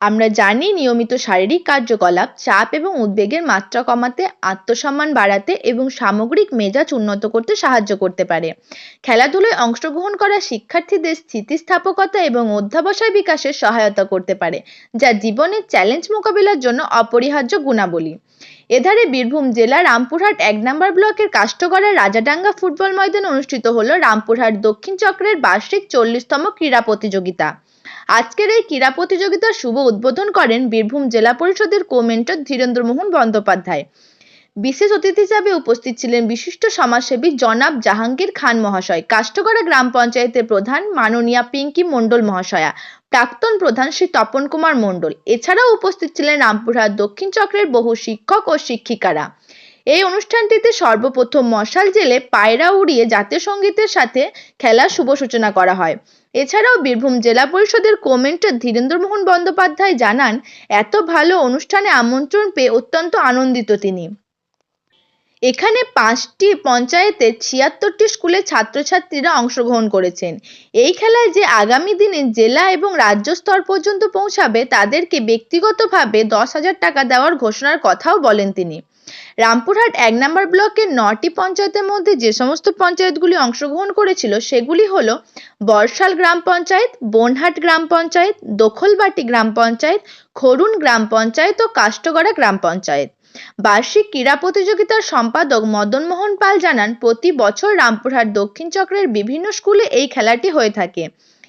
আমরা জানি নিয়মিত শারীরিক কার্যকলাপ, চাপ এবং উদ্বেগের মাত্রা কমাতে, আত্মসম্মান বাড়াতে এবং সামগ্রিক মেজাজ উন্নত করতে সাহায্য করতে পারে। খেলাধুলায় অংশগ্রহণ করা শিক্ষার্থীদের স্থিতিস্থাপকতা এবং অধ্যাবসায় বিকাশে সহায়তা করতে পারে, যা জীবনের চ্যালেঞ্জ মোকাবিলার জন্য অপরিহার্য গুণাবলী। এধারে বীরভূম জেলার রামপুরহাট এক নম্বর ব্লকের কাষ্ঠগড়ার রাজাডাঙ্গা ফুটবল ময়দানে অনুষ্ঠিত হলো রামপুরহাট দক্ষিণ চক্রের বার্ষিক চল্লিশতম ক্রীড়া প্রতিযোগিতা। আজকের এই ক্রীড়া প্রতিযোগিতার শুভ উদ্বোধন করেন বীরভূম জেলা পরিষদের কোমেন্টর ধীরেন্দ্রমোহন বন্দ্যোপাধ্যায়। বিশেষ অতিথি হিসাবে উপস্থিত ছিলেন বিশিষ্ট সমাজসেবী জনাব জাহাঙ্গীর খান মহাশয়, কাষ্ঠগড়া গ্রাম পঞ্চায়েতের প্রধান মাননীয়া পিঙ্কি মণ্ডল মহাশয়া, প্রাক্তন প্রধান শ্রী তপন কুমার মণ্ডল, এছাড়াও উপস্থিত ছিলেন রামপুরহাট দক্ষিণ চক্রের বহু শিক্ষক ও শিক্ষিকারা। এই অনুষ্ঠানটিতে সর্বপ্রথম মশাল জেলে পায়রা উড়িয়ে জাতীয় সঙ্গীতের সাথে খেলার শুভ সূচনা করা হয়। এছাড়াও বীরভূম জেলা পরিষদের কোমেন্টর ধীরেন্দ্রমোহন বন্দ্যোপাধ্যায় জানান, এত ভালো অনুষ্ঠানে আমন্ত্রণ পেয়ে অত্যন্ত আনন্দিত তিনি। এখানে পাঁচটি পঞ্চায়েতের ছিয়াত্তরটি স্কুলের ছাত্রছাত্রীরা অংশগ্রহণ করেছেন। এই খেলায় যে আগামী দিনে জেলা এবং রাজ্য স্তর পর্যন্ত পৌঁছাবে, তাদেরকে ব্যক্তিগতভাবে দশ হাজার টাকা দেওয়ার ঘোষণার কথাও বলেন তিনি। রামপুরহাট এক নম্বর ব্লকের নটি পঞ্চায়েতের মধ্যে যে সমস্ত পঞ্চায়েতগুলি অংশগ্রহণ করেছিল, সেগুলি হলো বর্ষাল গ্রাম পঞ্চায়েত, বনহাট গ্রাম পঞ্চায়েত, দখলবাটি গ্রাম পঞ্চায়েত, খরুন গ্রাম পঞ্চায়েত ও কাষ্টগড়া গ্রাম পঞ্চায়েত। বার্ষিক ক্রীড়া প্রতিযোগিতার সম্পাদক মদন মোহন পাল জানান, প্রতি বছর রামপুরহাট দক্ষিণ চক্রের বিভিন্ন স্কুলে এই খেলাটি হয়ে থাকে।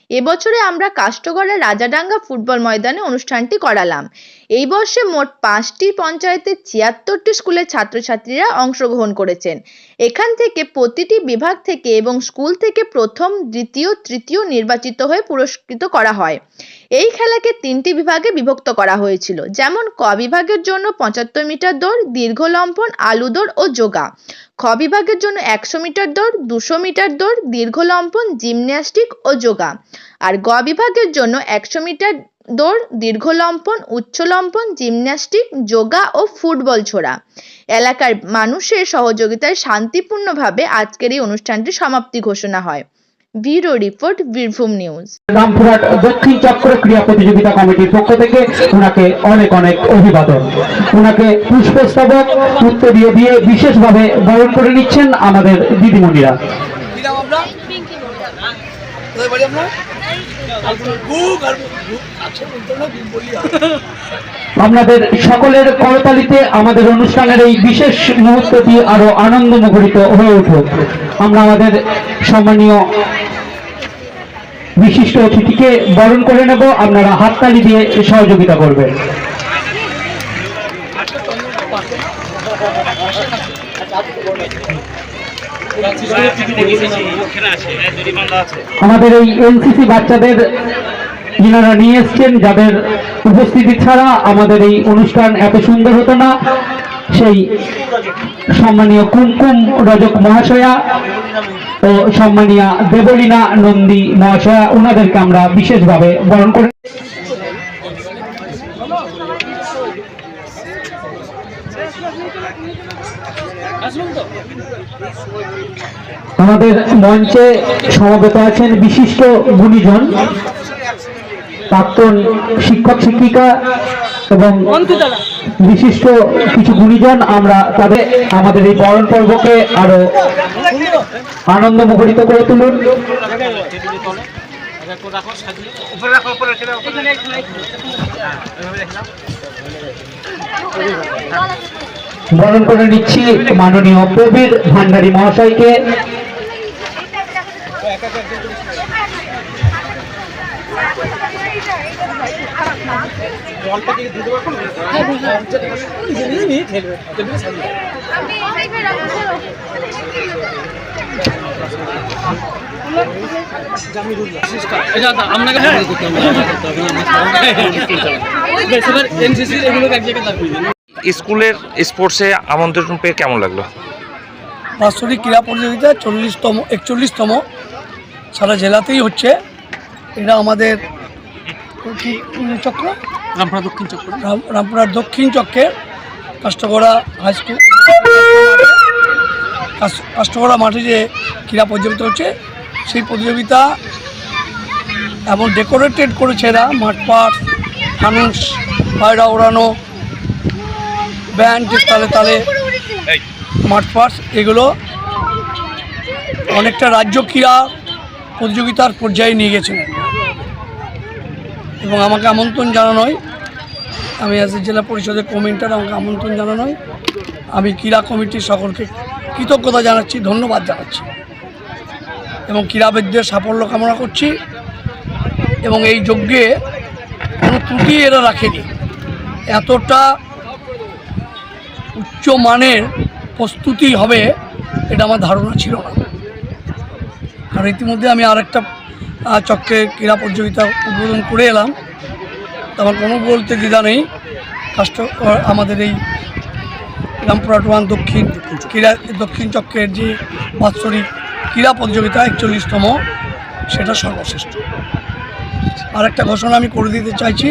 এবছরে আমরা কাষ্টগড়ার রাজাডাঙ্গা ফুটবল ময়দানে অনুষ্ঠানটি করালাম। এই বর্ষে মোট পাঁচটি পঞ্চায়েতের ছিয়াত্তরটি স্কুলের ছাত্রছাত্রীরা অংশগ্রহণ করেছেন। এখান থেকে প্রতিটি বিভাগ থেকে এবং স্কুল থেকে প্রথম, দ্বিতীয়, তৃতীয় নির্বাচিত হয়ে পুরস্কৃত করা হয়। এই খেলাকে তিনটি বিভাগে বিভক্ত করা হয়েছিল। যেমন, ক বিভাগের জন্য পঁচাত্তর মিটার দৌড়, দীর্ঘ লম্ফন আলু দৌড় ও যোগা। খ বিভাগের জন্য একশো মিটার দৌড়, দুশো মিটার দৌড়, দীর্ঘ লম্ফন জিমন্যাস্টিক ও যোগা। আর গ বিভাগের জন্য একশো মিটার দৌড় দীর্ঘ লম্ফন উচ্চ লম্ফন জিমন্যাস্টিক যোগা ও ফুটবল ছোড়া। এলাকার মানুষের সহযোগিতায় শান্তিপূর্ণভাবে আজকের এই অনুষ্ঠানটি সমাপ্তি ঘোষণা হয়। Bureau report Birbhum news. Rampurhat দক্ষিণ চক্র ক্রীড়া প্রতিযোগিতা কমিটির পক্ষ থেকে ওনাকে অনেক অনেক অভিবাদন। ওনাকে পুষ্পস্তবক উত্তরীয় দিয়ে বিশেষভাবে বরণ করে নিচ্ছেন আমাদের দিদিমণিরা। আপনাদের সকলের করতালিতে আমাদের অনুষ্ঠানের এই বিশেষ মুহূর্তটি আরও আনন্দ মুখরিত হয়ে উঠুক। আমরা আমাদের সম্মানীয় বিশিষ্ট অতিথিকে বরণ করে নেব। আপনারা হাততালি দিয়ে সহযোগিতা করবেন। আমাদের এই এনসিসি বাচ্চাদের যিনারা নিয়ে এসছেন, যাদের উপস্থিতি ছাড়া আমাদের এই অনুষ্ঠান এত সুন্দর হতো না, সেই সম্মানীয় কুমকুম রজক মহাশয়া ও সম্মানীয়া দেবলীনা নন্দী মহাশয়া, ওনাদেরকে আমরা বিশেষভাবে বরণ করে আমাদের মঞ্চে সমবেত আছেন বিশিষ্ট গুণীজন প্রাক্তন শিক্ষক শিক্ষিকা এবং বিশিষ্ট কিছু গুণীজন আমরা তাদের আমাদের এই বরণ পর্বকে আরও আনন্দ মুখরিত করে তুলুন। বরণ করে নিচ্ছি মাননীয় প্রবীর ভান্ডারী মহাশয়কে আপনাকে হ্যাঁ এক জায়গায়। স্কুলের স্পোর্টসে আমন্ত্রণ পেয়ে কেমন লাগল? বাৎসরিক ক্রীড়া প্রতিযোগিতা চল্লিশতম একচল্লিশতম সারা জেলাতেই হচ্ছে। এটা আমাদের চক্র? রামপুরা দক্ষিণ চক্র। রাম- রামপুরার দক্ষিণ চক্রের কাষ্টগড়া হাই স্কুল কাষ্টগড়া মাঠে যে ক্রীড়া প্রতিযোগিতা হচ্ছে সেই প্রতিযোগিতা এমন ডেকোরেটেড করেছে এরা। মাঠ পাট ফানুস পায়রা ওড়ানো ব্যান্ড তালে তালে মাঠ পাস এগুলো অনেকটা রাজ্য ক্রীড়া প্রতিযোগিতার পর্যায়ে নিয়ে গেছেন এবং আমাকে আমন্ত্রণ জানানো হয় আমি অ্যাজ জেলা পরিষদের কমিটার আমাকে আমন্ত্রণ জানানো হয় আমি ক্রীড়া কমিটির সকলকে কৃতজ্ঞতা জানাচ্ছি ধন্যবাদ জানাচ্ছি। এবং ক্রীড়াবিদদের সাফল্য কামনা করছি এবং এই যজ্ঞে কোনো ত্রুটি এরা রাখেনি। এতটা উচ্চ মানের প্রস্তুতি হবে, এটা আমার ধারণা ছিল না। আর ইতিমধ্যে আমি আরেকটা চক্রে ক্রীড়া প্রতিযোগিতা উদ্বোধন করে এলাম। আমার কোনো বলতে দ্বিধা নেই। কাষ্ট আমাদের এই রামপুরহাট ওয়ান দক্ষিণ ক্রীড়া, দক্ষিণ চক্রের যে বাৎসরিক ক্রীড়া প্রতিযোগিতা একচল্লিশতম, সেটা সর্বশ্রেষ্ঠ। আর একটা ঘোষণা আমি করে দিতে চাইছি,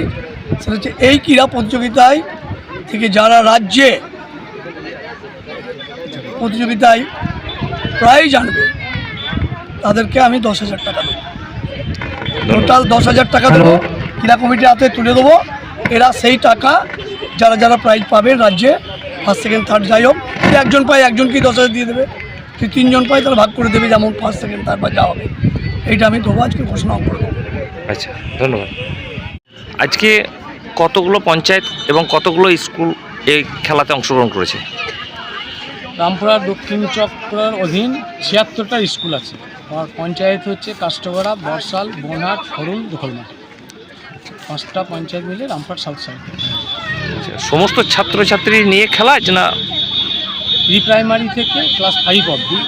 সেটা হচ্ছে এই ক্রীড়া প্রতিযোগিতায় থেকে যারা রাজ্যে প্রতিযোগিতায় প্রায় জানবে। তাদেরকে আমি দশ হাজার টাকা দেবো। টোটাল দশ হাজার টাকা দেবো। ক্রীড়া কমিটির হাতে তুলে দেবো। এরা সেই টাকা যারা যারা প্রাইজ পাবে রাজ্যে ফার্স্ট সেকেন্ড থার্ড যাই হোক একজন পায় একজনকেই দশ হাজার দিয়ে দেবে। যদি তিনজন পায় তাহলে ভাগ করে দেবে যেমন ফার্স্ট সেকেন্ড থার্ড বা যা হবে। এইটা আমি দেবো আজকে ঘোষণা করে দেবো আচ্ছা ধন্যবাদ। আজকে কতগুলো পঞ্চায়েত এবং কতগুলো স্কুল এই খেলাতে অংশগ্রহণ করেছে? রামপুরহাট দক্ষিণ চক্রের অধীন ছিয়াত্তরটা স্কুল আছে। আর পঞ্চায়েত হচ্ছে কাষ্টগড়া বর্ষাল বনহাট খরুল দখলমাঠ পাঁচটা পঞ্চায়েত মিলে রামপুরহাট সাউথ সাইড। আচ্ছা, সমস্ত ছাত্রছাত্রী নিয়ে খেলা আছে না? প্রি প্রাইমারি থেকে ক্লাস ফাইভ অবধি।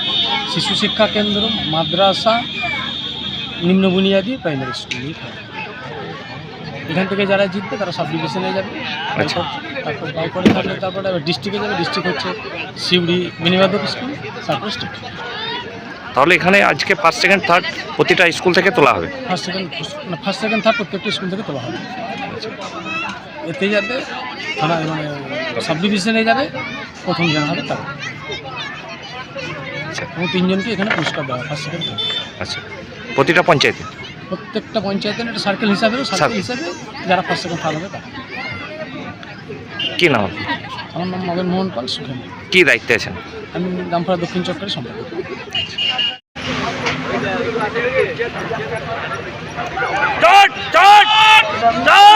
শিশু শিক্ষা কেন্দ্র মাদ্রাসা নিম্ন বুনিয়াদী প্রাইমারি স্কুল নিয়ে খেলা। এখান থেকে যারা জিতবে তারা সাব ডিভিশনে যাবে। আচ্ছা। তারপর তারপরে থাকলে তারপরে ডিস্ট্রিক্টে যাবে। ডিস্ট্রিক্ট হচ্ছে সিউড়ি বিনিবাদক স্কুল তারপর স্টেট তাহলে এখানে আজকে ফার্স্ট সেকেন্ড থার্ড প্রতিটা স্কুল থেকে তোলা হবে? ফার্স্ট সেকেন্ড না ফার্স্ট সেকেন্ড থার্ড প্রত্যেকটা স্কুল থেকে তোলা হবে। এতে যাবে থানা মানে সাব ডিভিশনে যাবে প্রথম জানা হবে তার আচ্ছা। এবং তিনজনকে এখানে পুরস্কার দেওয়া ফার্স্ট সেকেন্ড থার্ড আচ্ছা। প্রতিটা পঞ্চায়েতে? প্রত্যেকটা পঞ্চায়েতের একটা সার্কেল হিসাবে সার্কেল হিসাবে যারা ফার্স্ট সেকেন্ড থার্ড হবে তারা। কি নাম আমার নাম মদন মোহন পাল সুখেন। কি দায়িত্বে আছেন? আমি রামপুরা দক্ষিণ চক্রের সম্পাদক। চট চট চট!